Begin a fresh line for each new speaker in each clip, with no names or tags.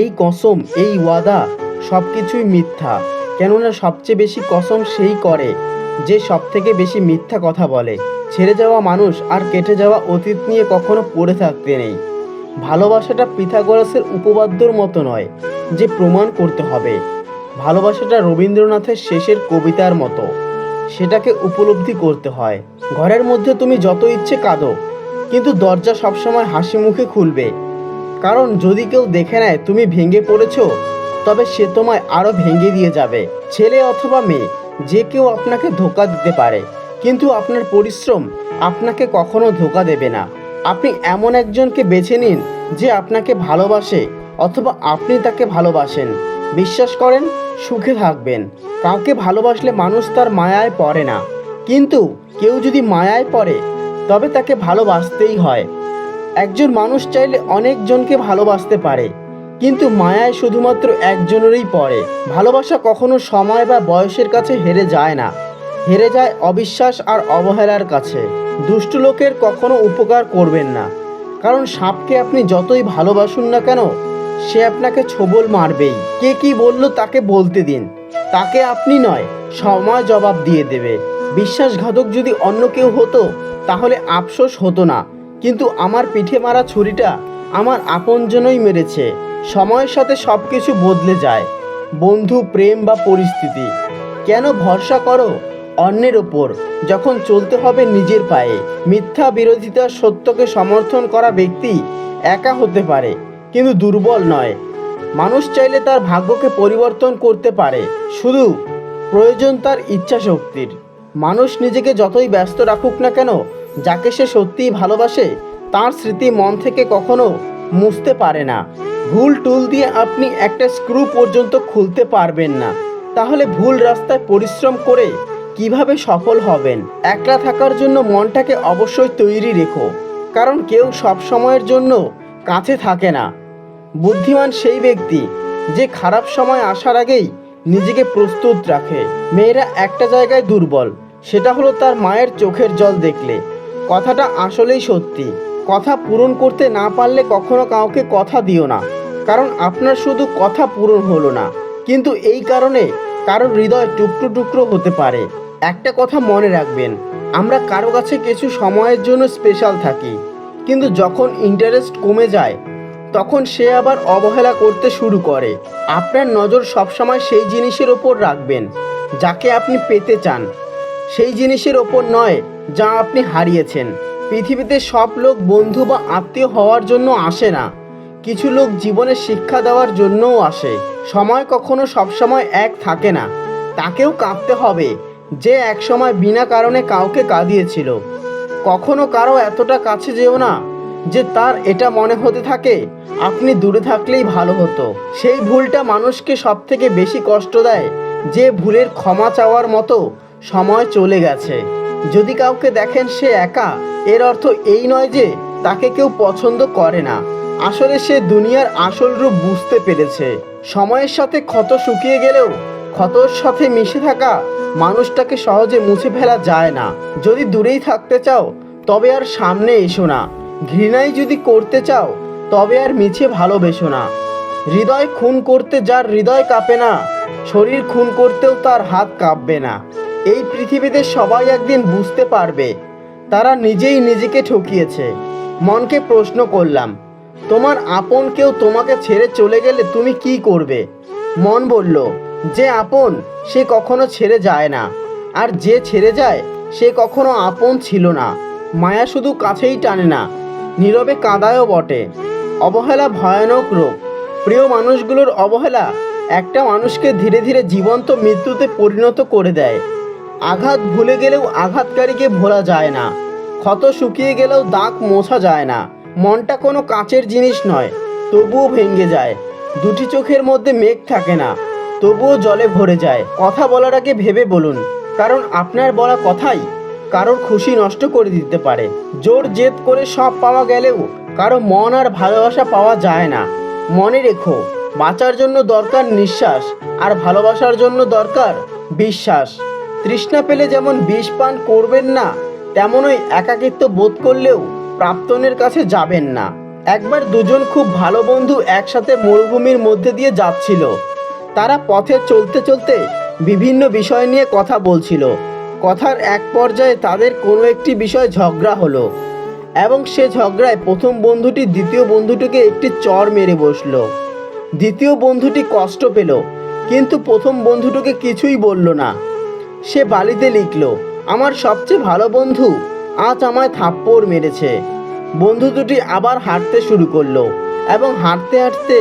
এই কসম, এই ওয়াদা সব কিছুই মিথ্যা। কেননা সবচেয়ে বেশি কসম সেই করে যে সব থেকে বেশি মিথ্যা কথা বলে। ছেড়ে যাওয়া মানুষ আর কেটে যাওয়া অতীত নিয়ে কখনো পড়ে থাকতে নেই। ভালোবাসাটা পিথাগোরাসের উপবাদ্যর মতো নয় যে প্রমাণ করতে হবে। ভালোবাসাটা রবীন্দ্রনাথের শেষের কবিতার মতো। সেটাকে উপলব্ধি করতে হয়। ঘরের মধ্যে তুমি যত ইচ্ছে কাঁদো, কিন্তু দরজা সবসময় হাসি মুখে খুলবে। কারণ যদি কেউ দেখে নেয় তুমি ভেঙে পড়েছো, তবে সে তোমায় আরও ভেঙে দিয়ে যাবে, ছেলে অথবা মেয়ে, যে কেউ আপনাকে ধোকা দিতে পারে। কিন্তু আপনার পরিশ্রম আপনাকে কখনো ধোকা দেবে না। আপনি এমন একজনকে বেছে নিন যে আপনাকে ভালোবাসে অথবা আপনি তাকে ভালোবাসেন। বিশ্বাস করেন, সুখে থাকবেন। কাউকে ভালোবাসলে মানুষ তার মায়ায় পড়ে না। কিন্তু কেউ যদি মায়ায় পড়ে, তবে তাকে ভালোবাসতেই হয়। একজন মানুষ চাইলে অনেকজনকে ভালোবাসতে পারে, কিন্তু মায়ায় শুধুমাত্র একজনেরই পড়ে। ভালোবাসা কখনো সময় বা বয়সের কাছে হেরে যায় না। হেরে যায় অবিশ্বাস আর অবহেলার কাছে। দুষ্টু লোকের কখনো উপকার করবেন না। কারণ সাপকে আপনি যতই ভালোবাসুন না কেন, সে আপনাকে ছোবল মারবেই। কে কি বলল তাকে বলতে দিন। তাকে আপনি নয়, সময় জবাব দিয়ে দেবে। বিশ্বাসঘাতক যদি অন্য কেউ হতো, তাহলে আফসোস হতো না। কিন্তু আমার পিঠে মারা ছুরিটা আমার আপনজনই মেরেছে। সময়ের সাথে সব কিছু বদলে যায়। বন্ধু, প্রেম বা পরিস্থিতি। কেন ভরসা করো অন্যের ওপর? যখন চলতে হবে নিজের পায়ে। মিথ্যা বিরোধিতা সত্যকে সমর্থন করা ব্যক্তি একা হতে পারে, কিন্তু দুর্বল নয়। মানুষ চাইলে তার ভাগ্যকে পরিবর্তন করতে পারে। শুধু প্রয়োজন তার ইচ্ছা শক্তির মানুষ নিজেকে যতই ব্যস্ত রাখুক না কেন যাকে সে সত্যিই ভালোবাসে, তার স্মৃতি মন থেকে কখনো মুছতে পারে না। ভুল টুল দিয়ে আপনি একটা স্ক্রু পর্যন্ত খুলতে পারবেন না। তাহলে ভুল রাস্তায় পরিশ্রম করে কীভাবে সফল হবেন? একলা থাকার জন্য মনটাকে অবশ্যই তৈরি রেখো। কারণ কেউ সব সময়ের জন্য কাছে থাকে না। বুদ্ধিমান সেই ব্যক্তি যে খারাপ সময় আসার আগেই নিজেকে প্রস্তুত রাখে। মেয়েরা একটা জায়গায় দুর্বল, সেটা হলো তার মায়ের চোখের জল দেখলে। কথাটা আসলেই সত্যি। কথা পূরণ করতে না পারলে কখনো কাউকে কথা দিও না। কারণ আপনার শুধু কথা পূরণ হলো না। কিন্তু এই কারণে কারোর হৃদয় টুকরো টুকরো হতে পারে। একটা কথা মনে রাখবেন, আমরা কারও কাছে কিছু সময়ের জন্য স্পেশাল থাকি। কিন্তু যখন ইন্টারেস্ট কমে যায়, তখন সে আবার অবহেলা করতে শুরু করে। আপনার নজর সবসময় সেই জিনিসের ওপর রাখবেন, যাকে আপনি পেতে চান। সেই জিনিসের ওপর নয় যা আপনি হারিয়েছেন। পৃথিবীতে সব লোক বন্ধু বা আত্মীয় হওয়ার জন্য আসে না। কিছু লোক জীবনে শিক্ষা দেওয়ার জন্যও আসে। সময় কখনো সবসময় এক থাকে না। তাকেও কাঁদতে হবে যে একসময় বিনা কারণে কাউকে কাঁদিয়েছিল। কখনো কারও এতটা কাছে যেও না যে তার এটা মনে হতে থাকে, আপনি দূরে থাকলেই ভালো হতো। সেই ভুলটা মানুষকে সব থেকে বেশি কষ্ট দেয় যে ভুলের ক্ষমা চাওয়ার মতো সময় চলে গেছে। যদি কাউকে দেখেন সে একা, এর অর্থ এই নয় যে তাকে কেউ পছন্দ করে না। আসলে সে দুনিয়ার আসল রূপ বুঝতে পেরেছে। সময়ের সাথে ক্ষত শুকিয়ে গেলেও, ক্ষতর সাথে মিশে থাকা মানুষটাকে সহজে মুছে ফেলা যায় না। যদি দূরেই থাকতে চাও, তবে আর সামনে এসো না। ঘৃণাই যদি করতে চাও, তবে আর মিছে ভালোবেসো না। হৃদয় খুন করতে যার হৃদয় কাঁপে না, শরীর খুন করতেও তার হাত কাঁপবে না। এই পৃথিবীতে সবাই একদিন বুঝতে পারবে। তারা নিজেই নিজেকে ঠকিয়েছে। মনকে প্রশ্ন করলাম, তোমার আপন কেউ তোমাকে ছেড়ে চলে গেলে তুমি কি করবে? মন বলল, যে আপন, সে কখনো ছেড়ে যায় না। আর যে ছেড়ে যায়, সে কখনো আপন ছিল না। মায়া শুধু কাছেই টানে না, নীরবে কাঁদায়ও বটে। অবহেলা ভয়ানক রোগ। প্রিয় মানুষগুলোর অবহেলা একটা মানুষকে ধীরে ধীরে জীবন্ত মৃত্যুতে পরিণত করে দেয়। আঘাত ভুলে গেলেও আঘাতকারীকে ভোলা যায় না। ক্ষত শুকিয়ে গেলেও দাগ মোছা যায় না। মনটা কোনো কাঁচের জিনিস নয়, তবুও ভেঙে যায়। দুটি চোখের মধ্যে মেঘ থাকে না, তবুও জলে ভরে যায়। কথা বলার আগে ভেবে বলুন, কারণ আপনার বলা কথাই কারোর খুশি নষ্ট করে দিতে পারে। জোর জেদ করে সব পাওয়া গেলেও কারও মন আর ভালোবাসা পাওয়া যায় না। মনে রেখো, বাঁচার জন্য দরকার নিঃশ্বাস আর ভালোবাসার জন্য দরকার বিশ্বাস। তৃষ্ণা পেলে যেমন বিষ পান করবেন না, তেমনই একাকিত্ব বোধ করলেও প্রাপ্তনের কাছে যাবেন না। একবার দুজন খুব ভালো বন্ধু একসাথে মরুভূমির মধ্যে দিয়ে যাচ্ছিল। তারা পথে চলতে চলতে বিভিন্ন বিষয় নিয়ে কথা বলছিল। কথার এক পর্যায়ে তাদের কোনো একটি বিষয় ঝগড়া হলো এবং সে ঝগড়ায় প্রথম বন্ধুটি দ্বিতীয় বন্ধুটিকে একটি চর মেরে বসল। দ্বিতীয় বন্ধুটি কষ্ট পেল, কিন্তু প্রথম বন্ধুটিকে কিছুই বলল না। সে বালিতে লিখল, আমার সবচেয়ে ভালো বন্ধু আজ আমায় থাপ্পড় মেরেছে। বন্ধু দুটি আবার হাঁটতে শুরু করল এবং হাঁটতে হাঁটতে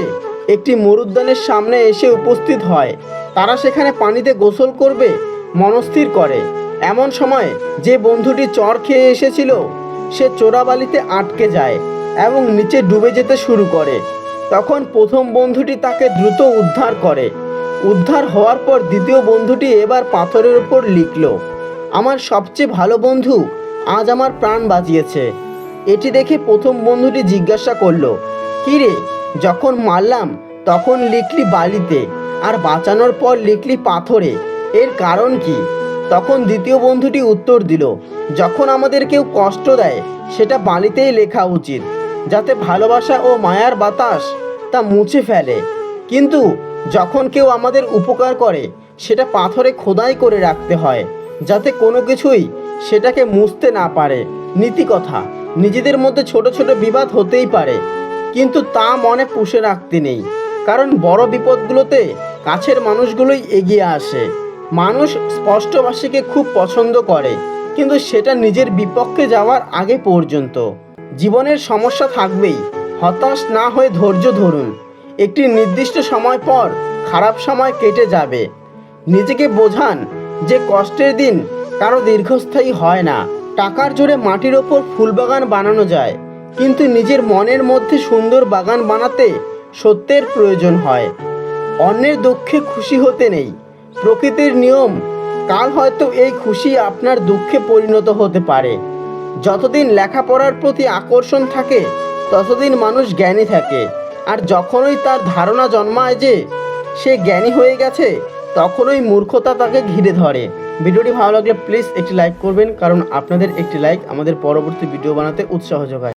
একটি মরুদ্যানের সামনে এসে উপস্থিত হয়। তারা সেখানে পানিতে গোসল করবে, মনস্থির করে। এমন সময় যে বন্ধুটি চর খেয়ে এসেছিল, সে চোরাবালিতে আটকে যায় এবং নিচে ডুবে যেতে শুরু করে। তখন প্রথম বন্ধুটি তাকে দ্রুত উদ্ধার করে। উদ্ধার হওয়ার পর দ্বিতীয় বন্ধুটি এবার পাথরের উপর লিখল, আমার সবচেয়ে ভালো বন্ধু আজ আমার প্রাণ বাঁচিয়েছে। এটি দেখে প্রথম বন্ধুটি জিজ্ঞাসা করল, "কি রে, যখন মারলাম তখন লিখলি বালিতে আর বাঁচানোর পর লিখলি পাথরে, এর কারণ কি? তখন দ্বিতীয় বন্ধুটি উত্তর দিল, যখন আমাদের কেউ কষ্ট দেয় সেটা বালিতেই লেখা উচিত, যাতে ভালোবাসা ও মায়ার বাতাস তা মুছে ফেলে। কিন্তু যখন কেউ আমাদের উপকার করে, সেটা পাথরে খোদাই করে রাখতে হয়, যাতে কোনো কিছুই সেটাকে মুছতে না পারে। নীতি কথা, নিজেদের মধ্যে ছোট ছোট বিবাদ হতেই পারে, কিন্তু তা মনে পুষে রাখতে নেই, কারণ বড় বিপদগুলোতে কাছের মানুষগুলোই এগিয়ে আসে। মানুষ স্পষ্টবাসীকে খুব পছন্দ করে, কিন্তু সেটা নিজের বিপক্ষে যাওয়ার আগে পর্যন্ত। জীবনের সমস্যা থাকবেই, হতাশ না হয়ে ধৈর্য ধরুন। একটি নির্দিষ্ট সময় পর খারাপ সময় কেটে যাবে। নিজেকে বোঝান যে কষ্টের দিন কারও দীর্ঘস্থায়ী হয় না। টাকার জোরে মাটির ওপর ফুলবাগান বানানো যায়, কিন্তু নিজের মনের মধ্যে সুন্দর বাগান বানাতে সত্যের প্রয়োজন হয়। অন্যের দুঃখে খুশি হতে নেই। প্রকৃতির নিয়ম, কাল হয়তো এই খুশি আপনার দুঃখে পরিণত হতে পারে। যতদিন লেখাপড়ার প্রতি আকর্ষণ থাকে, ততদিন মানুষ জ্ঞানী থাকে। আর যখনই তার ধারণা জন্মায় যে সে জ্ঞানী হয়ে গেছে, তখনই মূর্খতা তাকে ঘিরে ধরে। ভিডিওটি ভালো লাগলে প্লিজ একটি লাইক করবেন, কারণ আপনাদের একটি লাইক আমাদের পরবর্তী ভিডিও বানাতে উৎসাহ যোগায়।